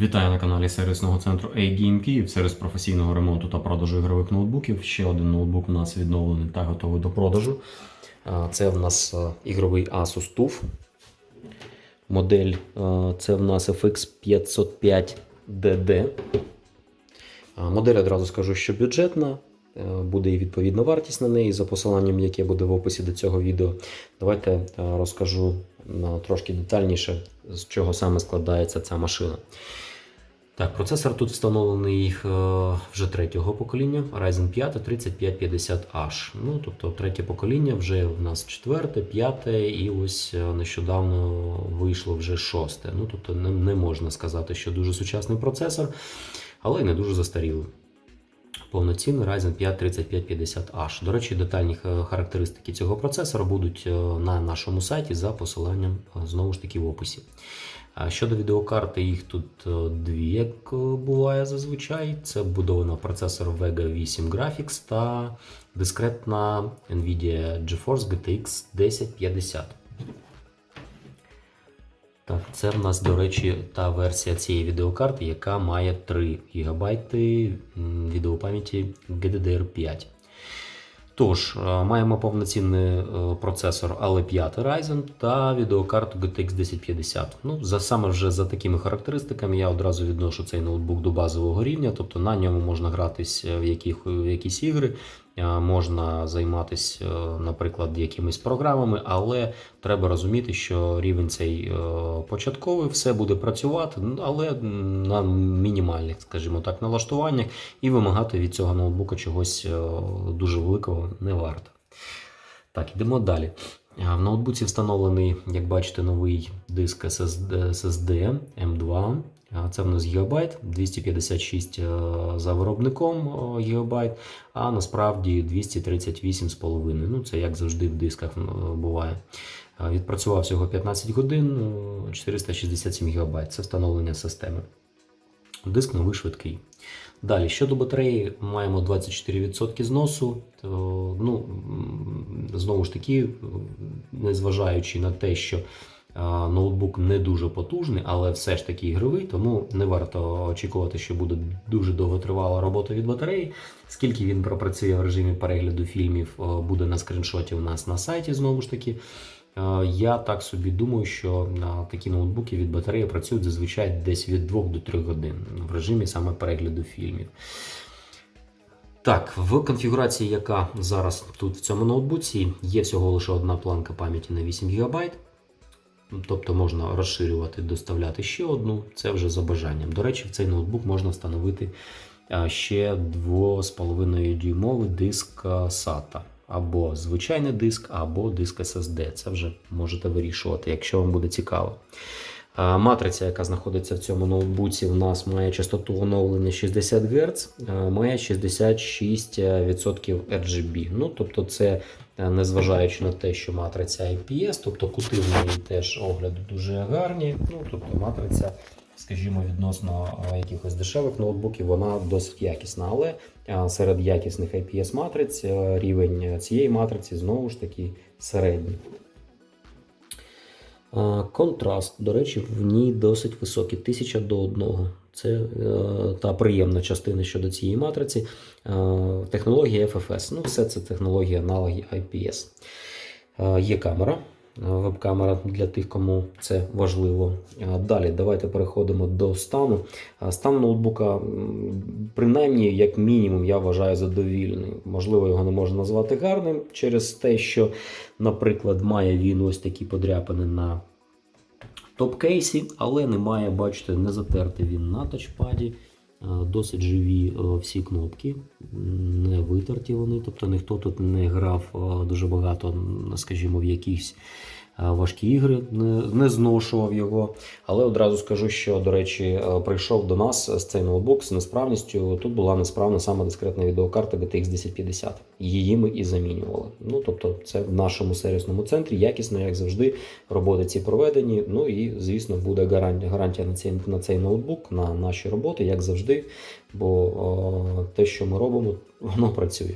Вітаю на каналі сервісного центру A-Game Київ, сервіс професійного ремонту та продажу ігрових ноутбуків. Ще один ноутбук у нас відновлений та готовий до продажу. Це в нас ігровий Asus TUF. Модель це в нас FX 505DD. Модель одразу скажу, що бюджетна. Е, Буде і відповідна вартість на неї за посиланням, яке буде в описі до цього відео. Давайте е, розкажу трошки детальніше, з чого саме складається ця машина. Так, процесор тут встановлений е, вже третього покоління Ryzen 5 3550H. Ну, тобто третє покоління вже в нас четверте, п'яте, і ось е, нещодавно вийшло вже шосте. Ну, тобто не, не можна сказати, що дуже сучасний процесор, але й не дуже застарілий. Повноцінний Ryzen 5 3550H. До речі, детальні е, характеристики цього процесора будуть е, на нашому сайті за посиланням е, знову ж таки в описі. Щодо відеокарти, їх тут дві, як буває зазвичай. Це вбудовано процесор Vega 8 Graphics та дискретна Nvidia GeForce GTX 1050. Так, це в нас, до речі, та версія цієї відеокарти, яка має 3 ГБ відеопам'яті GDDR5. Тож, е, маємо повноцінний е, процесор Ale5 Ryzen та відеокарту GTX 1050. Ну, за, саме вже за такими характеристиками я одразу відношу цей ноутбук до базового рівня, тобто на ньому можна гратись в, яких, в якісь ігри, е, можна займатися, наприклад, якимись програмами, але треба розуміти, що рівень цей е, початковий, все буде працювати, але на мінімальних, скажімо так, налаштуваннях і вимагати від цього ноутбука чогось е, дуже великого не варто. Так, йдемо далі. Е, В ноутбуці встановлений, як бачите, новий диск SSD, SSD M2. Е, Це в нас гігабайт, 256 е, за виробником гігабайт, а насправді 238,5. Ну, це як завжди в дисках буває. Відпрацював всього 15 годин, е, 467 ГБ. Це встановлення системи. Диск новий швидкий. Далі, щодо батареї, маємо 24% зносу. То, ну, знову ж таки, незважаючи на те, що ноутбук не дуже потужний, але все ж таки ігровий, тому не варто очікувати, що буде дуже довготривала робота від батареї. Скільки він пропрацює в режимі перегляду фільмів, буде на скріншоті у нас на сайті, знову ж таки. Е, Я так собі думаю, що такі ноутбуки від батареї працюють зазвичай десь від 2 до 3 годин в режимі саме перегляду фільмів. Так, в конфігурації, яка зараз тут в цьому ноутбуці, є всього лише одна планка пам'яті на 8 ГБ. Тобто можна розширювати, доставляти ще одну, це вже за бажанням. До речі, в цей ноутбук можна встановити ще 2,5 дюймовий диск SATA. Або звичайний диск, або диск SSD. Це вже можете вирішувати, якщо вам буде цікаво. Матриця, яка знаходиться в цьому ноутбуці, у нас має частоту оновлення 60 Гц, має 66% RGB. Ну, тобто це е, незважаючи на те, що матриця IPS, тобто кути в неї теж огляду дуже гарні. Ну, тобто матриця, скажімо, відносно е, якихось дешевих ноутбуків, вона досить якісна. Але е, серед якісних IPS матриць е, рівень цієї матриці знову ж таки середній. Контраст, до речі, в ній досить високий, 1000 до 1. Це та приємна частина щодо цієї матриці. Технологія FFS. Ну, все це технологія аналоги IPS. Є камера, веб-камера для тих, кому це важливо. Далі давайте переходимо до стану. Стан ноутбука, принаймні, як мінімум, я вважаю задовільний. Можливо, його не можна назвати гарним через те, що, наприклад, має він ось такі подряпини на топ-кейсі, але немає, бачите, не затертий він на тачпаді. Е, Досить живі е, всі кнопки, не витерті вони, тобто ніхто тут не грав е, дуже багато, скажімо, в якісь важкі ігри, не, не зношував його. Але одразу скажу, що, до речі, е, прийшов до нас з цей ноутбук з несправністю. Тут була несправна саме дискретна відеокарта GTX 1050. Її ми і замінювали. Ну тобто, це в нашому сервісному центрі якісно, як завжди, роботи ці проведені. Ну і звісно, буде гарантія, на цей на цей ноутбук, на наші роботи, як завжди. Бо о, те, що ми робимо, воно працює.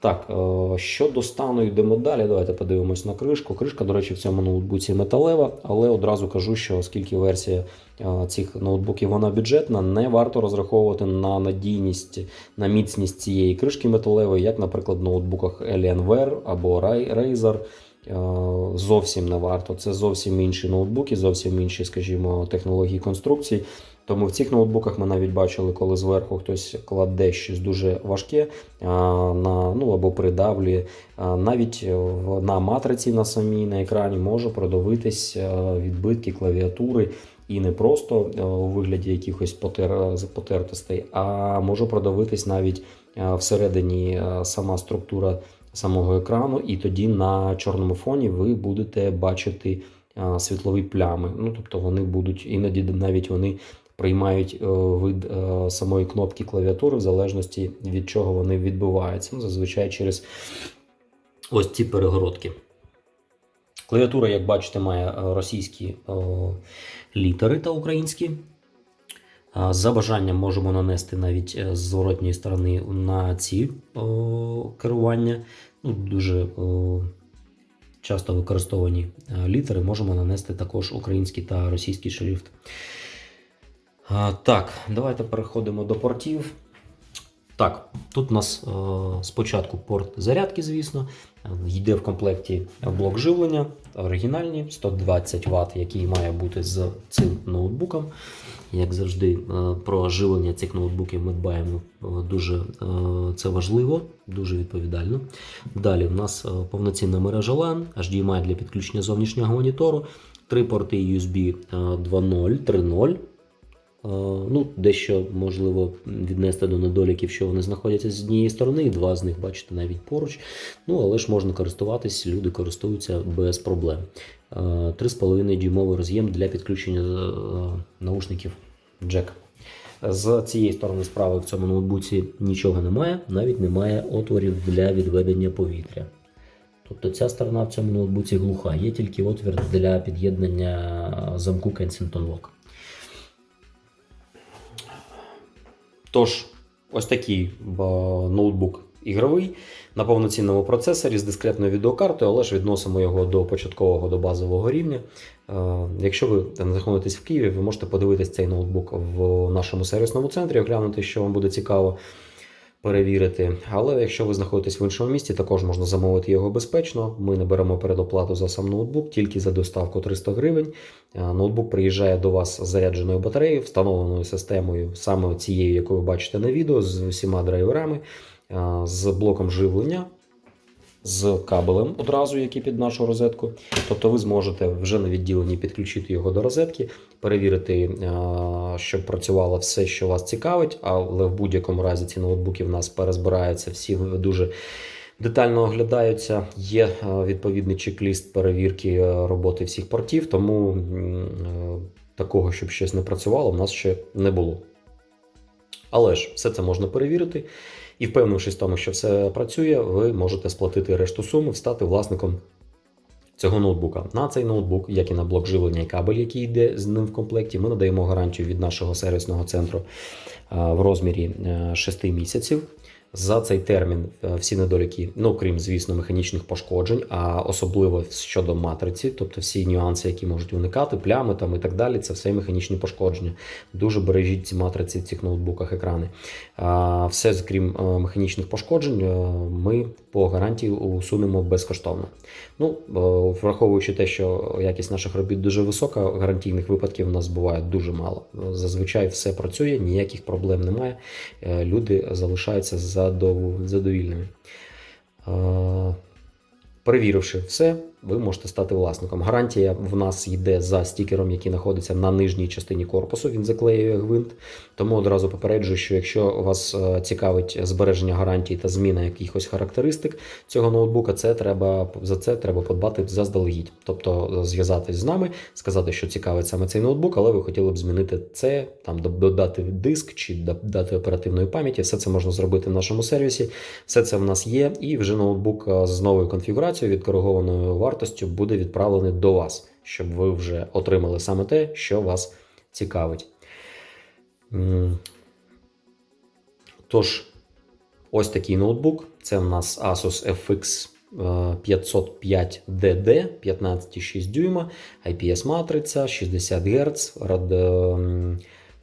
Так, е, щодо стану йдемо далі. Давайте подивимось на кришку. Кришка, до речі, в цьому ноутбуці металева, але одразу кажу, що оскільки версія е, цих ноутбуків вона бюджетна, не варто розраховувати на надійність, на міцність цієї кришки металевої, як, наприклад, в ноутбуках Alienware або Razer. Е, Зовсім не варто. Це зовсім інші ноутбуки, зовсім інші, скажімо, технології конструкцій. Тому в цих ноутбуках ми навіть бачили, коли зверху хтось кладе щось дуже важке на, ну, або придавлює. Навіть на матриці на самій на екрані може продивитись а, відбитки клавіатури. І не просто у вигляді якихось потер, потертостей, а може продивитись навіть всередині сама структура самого екрану, і тоді на чорному фоні ви будете бачити світлові плями. Ну, тобто вони будуть іноді навіть вони приймають е, вид е, самої кнопки клавіатури в залежності від чого вони відбуваються. Ну, зазвичай через ось ці перегородки. Клавіатура, як бачите, має е, російські літери та українські. За бажанням можемо нанести навіть з зворотньої сторони на ці керування. Ну, дуже часто використовані літери можемо нанести також український та російський шрифт. Так, давайте переходимо до портів. Так, тут у нас е, спочатку порт зарядки, звісно. Е, Йде в комплекті блок живлення, оригінальні 120 Вт, який має бути з цим ноутбуком. Як завжди, е, про живлення цих ноутбуків ми дбаємо дуже це важливо, дуже відповідально. Далі у нас повноцінна мережа LAN, HDMI для підключення зовнішнього монітору, три порти USB е, 2.0, 3.0. Е, Ну, дещо можливо віднести до недоліків, що вони знаходяться з однієї сторони, і два з них бачите навіть поруч. Ну, але ж можна користуватись, люди користуються без проблем. Е, 3,5 дюймовий роз'єм для підключення е, наушників джек. З цієї сторони справи в цьому ноутбуці нічого немає, навіть немає отворів для відведення повітря. Тобто ця сторона в цьому ноутбуці глуха, є тільки отвір для під'єднання замку Kensington Lock. Тож, ось такий бо, ноутбук ігровий на повноцінному процесорі з дискретною відеокартою, але ж відносимо його до початкового до базового рівня. Е, Якщо ви знаходитесь в Києві, ви можете подивитись цей ноутбук в нашому сервісному центрі, оглянути, що вам буде цікаво перевірити. Але якщо ви знаходитесь в іншому місті, також можна замовити його безпечно. Ми не беремо передоплату за сам ноутбук, тільки за доставку 300 гривень. Е, Ноутбук приїжджає до вас з зарядженою батареєю, встановленою системою, саме цією, яку ви бачите на відео, з усіма драйверами, е, з блоком живлення. З кабелем одразу, який під нашу розетку. Тобто ви зможете вже на відділенні підключити його до розетки, перевірити, е, щоб працювало все, що вас цікавить, але в будь-якому разі ці ноутбуки в нас перезбираються, всі дуже детально оглядаються. Є е, відповідний чек-ліст перевірки е, роботи всіх портів, тому такого, щоб щось не працювало, в нас ще не було. Але ж все це можна перевірити. І впевнившись в тому, що все працює, ви можете сплатити решту суми, стати власником цього ноутбука. На цей ноутбук, як і на блок живлення і кабель, який йде з ним в комплекті, ми надаємо гарантію від нашого сервісного центру в розмірі е, 6 місяців. За цей термін е, всі недоліки, ну крім звісно, механічних пошкоджень, а особливо щодо матриці, тобто всі нюанси, які можуть виникати, плями там і так далі, це все механічні пошкодження. Дуже бережіть ці матриці в цих ноутбуках, екрани. Все, крім е, механічних пошкоджень, е, ми по гарантії усунемо безкоштовно. Ну, враховуючи те, що якість наших робіт дуже висока, гарантійних випадків у нас буває дуже мало. Зазвичай все працює, ніяких проблем немає. Люди залишаються задов- задовільними. Перевіривши все, ви можете стати власником. Гарантія в нас йде за стікером, який знаходиться на нижній частині корпусу. Він заклеює гвинт. Тому одразу попереджую, що якщо вас е, цікавить збереження гарантії та зміна якихось характеристик цього ноутбука, це треба за це треба подбати заздалегідь. Тобто зв'язатись з нами, сказати, що цікавить саме цей ноутбук, але ви хотіли б змінити це, там додати диск чи додати оперативної пам'яті. Все це можна зробити в нашому сервісі. Все це в нас є, і вже ноутбук е, з новою конфігурацією, відкоригованою вартостю буде відправлений до вас, щоб ви вже отримали саме те, що вас цікавить. Тож, Ось такий ноутбук. Це в нас Asus FX е, 505DD 15,6 дюйма, IPS матриця, 60 Гц, рад- ем,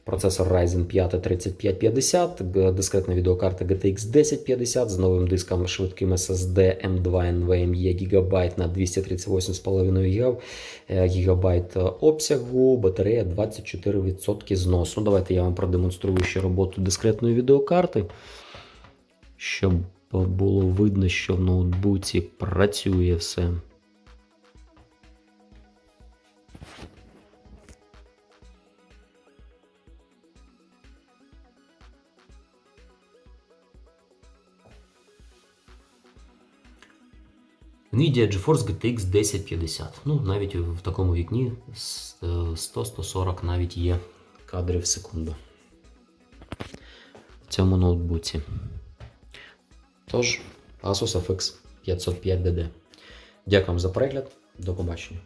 процесор Ryzen 5 3550, дискретна відеокарта GTX 1050 з новим диском швидким SSD M2 NVMe гігабайт на 238,5 ГБ обсягу, батарея 24% зносу. Давайте я вам продемонструю ще роботу дискретної відеокарти, щоб було видно, що в ноутбуці працює все. Nvidia GeForce GTX 1050. Ну, навіть в такому вікні е, 100-140 навіть є кадрів в секунду. В цьому ноутбуці. Тож, Asus FX 505DD. Дякую за перегляд. До побачення.